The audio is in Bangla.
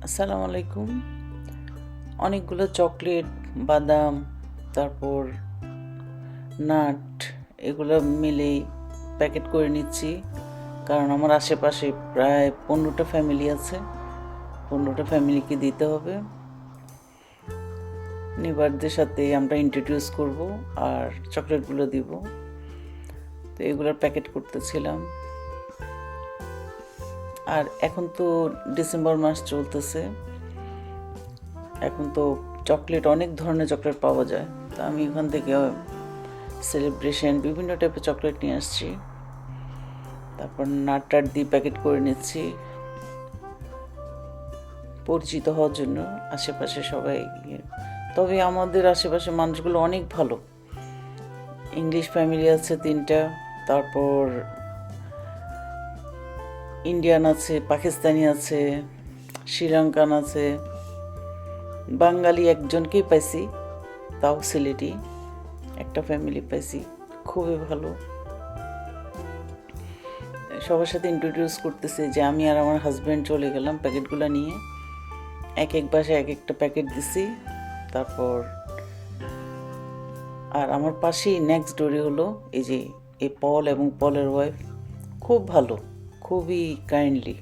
আসসালামু আলাইকুম। অনেকগুলো চকলেট, বাদাম, তারপর নাট, এগুলো মিলে প্যাকেট করে নিচ্ছি। কারণ আমার আশেপাশে প্রায় পনেরোটা ফ্যামিলি আছে। পনেরোটা ফ্যামিলিকে দিতে হবে। নেবারদের সাথে আমরা ইন্ট্রোডিউস করব আর চকলেটগুলো দিব। তো এগুলোর প্যাকেট করতেছিলাম। আর এখন তো ডিসেম্বর মাস চলতেছে। এখন তো চকলেট, অনেক ধরনের চকলেট পাওয়া যায়। তো আমি ওখান থেকে সেলিব্রেশন বিভিন্ন টাইপের চকলেট নিয়ে আসছি। তারপর নাট টাট দিয়ে প্যাকেট করে নিচ্ছি। পরিচিত হওয়ার জন্য আশেপাশে সবাই। তবে আমাদের আশেপাশে মানুষগুলো অনেক ভালো। ইংলিশ ফ্যামিলি আছে তিনটা। তারপর ইন্ডিয়ান আছে পাকিস্তানি আছে শ্রীলঙ্কান আছে বাঙালি একজনকেই পাইছি, তাও সিলেটি একটা ফ্যামিলি পাইছি, খুবই ভালো। সবার সাথে ইন্ট্রোডিউস করতেছে যে আমি আর আমার হাজব্যান্ড চলে গেলাম প্যাকেটগুলো নিয়ে। এক এক বাসায় এক একটা প্যাকেট দিছি, তারপর আর আমার পাশেই নেক্সট ডোরে হলো এই যে, এই পল এবং পলের ওয়াইফ খুব ভালো। খুবই কাইন্ডলি